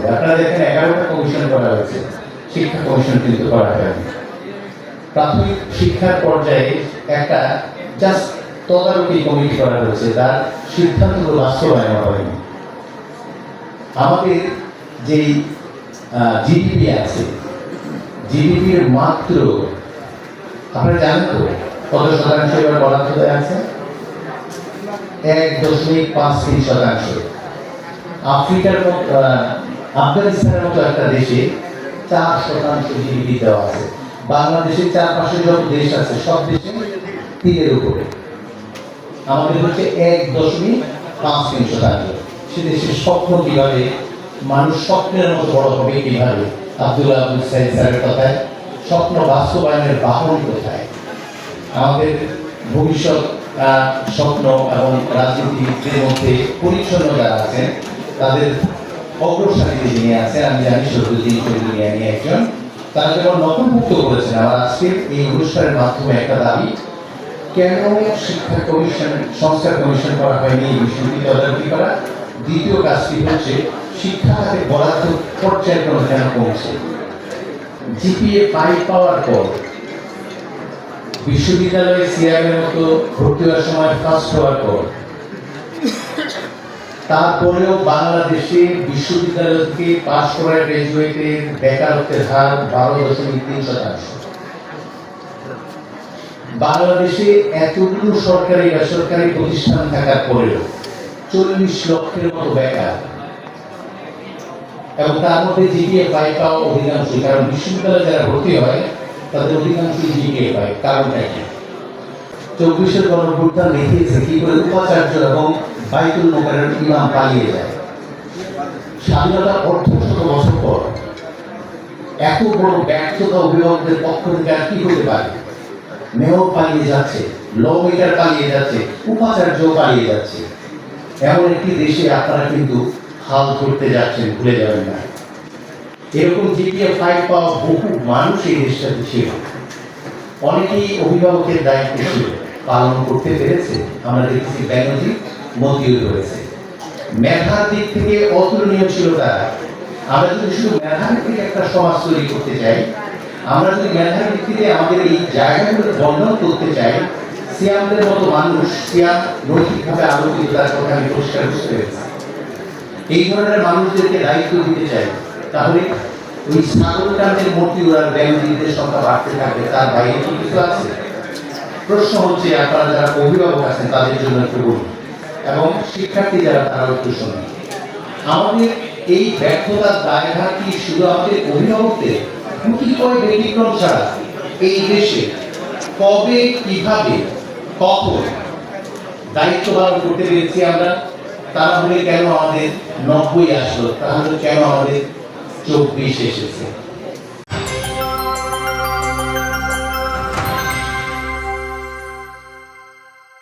করবে আপনারা দেখেন এগারোটা কমিশন করা হয়েছে। শিক্ষা কমিশন কিন্তু করা হয়নি। প্রাথমিক শিক্ষার পর্যায়ে একটা জাস্ট তদারকি কমিটি করা হয়েছে। তার সিদ্ধান্তগুলো বাস্তবায়ন হয়নি। আমাদের যেই জিডিপি আছে জিডিপির মাত্র, আপনারা জানেন তো কত শতাংশ এবার বরাদ্দ দেওয়া আছে? এক দশমিক পাঁচ তিন শতাংশ। আফ্রিকার আফগানিস্তানের মতো একটা দেশে চার শতাংশ জিডিপি দেওয়া আছে। বাংলাদেশের চারপাশে যত দেশ আছে, সব দেশে তিনের উপরে। আমাদের হচ্ছে এক দশমিক পাঁচ তিন শতাংশ। সে দেশের স্বপ্ন কীভাবে, মানুষ স্বপ্নের মতো বড় হবে কীভাবে, আব্দুল্লাহ আবুল সাইদ স্যারের কথায়, স্বপ্ন বাস্তবায়নের বাহন কোথায়? আমাদের ভবিষ্যৎ স্বপ্ন এবং রাজনীতিবিদদের মধ্যে পরিচ্ছন্ন যারা আছেন, তাদের অগ্রসারিতে যিনি আছেন, আমি জানি সরুদ্দিন চৌধুরী আমি একজন। তারা যেমন নতুনভুক্ত করেছেন, আমার আজকের এই অনুষ্ঠানের মাধ্যমে একটা দাবি, কেন শিক্ষা কমিশন, সংস্কার কমিশন করা হয়নি এই বিষয়টি তদারকি করা? দ্বিতীয় কাজটি হচ্ছে, শিক্ষা খাতে বরাদ্দ পর্যায়ক্রমে কেন কমছে? জিপিএ ফাইভ পাওয়ার পর বিশ্ববিদ্যালয়ে সিআইএর মতো ভর্তি হওয়ার সময় ফার্স্ট হওয়ার পর তারপরেও বাংলাদেশে বিশ্ববিদ্যালয় থেকে পাশ করা গ্রাজুয়েটের বেকারত্বের হার বারো দশমিক তিন শতাংশ। বাংলাদেশে এতগুলো সরকারি বেসরকারি প্রতিষ্ঠান থাকার পরেও চল্লিশ লক্ষের মতো বেকার। এবং তার মধ্যে জিপিএ পাই পাওয়া অধিকাংশ কারণ বিশ্ববিদ্যালয়ে যারা ভর্তি হয়, তাদের অধিকাংশ জিপিএ পায় কারণটা কি? চব্বিশের গণভ্যুত্থান দেখিয়েছে কি করে উপাচার্য এবং বাইতুল মোকারের ইমাম পালিয়ে যায়। স্বাধীনতার অর্থ শত বছর পর এত বড় ব্যর্থতা অভিভাবকদের পক্ষ থেকে আর কি হতে পারে? মেয়র পালিয়ে যাচ্ছে ল মিটার পালিয়ে যাচ্ছে উপাচার্য পালিয়ে যাচ্ছে। এমন একটি দেশে আপনারা কিন্তু হাল ধরতে যাচ্ছেন, ভুলে যাবেন না। এরকম জিপিএ ফাইভ পাওয়া বহু মানুষ এই দেশটাতে ছিল। অনেকেই অভিভাবকের দায়িত্ব ছিল। পালন করতে পেরেছে। আমরা দেখেছি ব্যানর্জি মতিও রয়েছে। মেধার দিক থেকে অতুলনীয় ছিল তারা। আমরা যদি শুধু মেধার থেকে একটা সমাজ তৈরি করতে চাই, আমরা যদি মেধার ভিত্তিতে আমাদের এই জায়গাগুলো বর্ণন করতে চাই, সিয়ামদের মতো মানুষ, সিয়াম নৈতিকভাবে আলোকিত তার কথা আমি পরিষ্কার বুঝতে এই ধরনের মানুষদেরকে দায়িত্ব দিতে চাই, তাহলে ওই স্নাতকান্তের মূর্তি ওরা ব্যাংকদের সংখ্যা বাড়তে থাকবে, তার বাইরে কিছু আছে? প্রশ্ন হচ্ছে, আপনারা যারা অভিভাবক আছেন, তাদের জন্য একটু বলুন। এবং শিক্ষার্থী যারা, তারা শুনুন। আমাদের এই ব্যর্থতার দায়ভার কি শুধু আমাদের অভিভাবকদের? কি করে ব্যতিক্রম ছাড়া এই দেশে কবে, কীভাবে, কখন দায়িত্ব পালন করতে পেরেছি আমরা? তারা হলে কেন আমাদের নব্বই আসলো? তাহলে কেন আমাদের চব্বিশ এসেছে?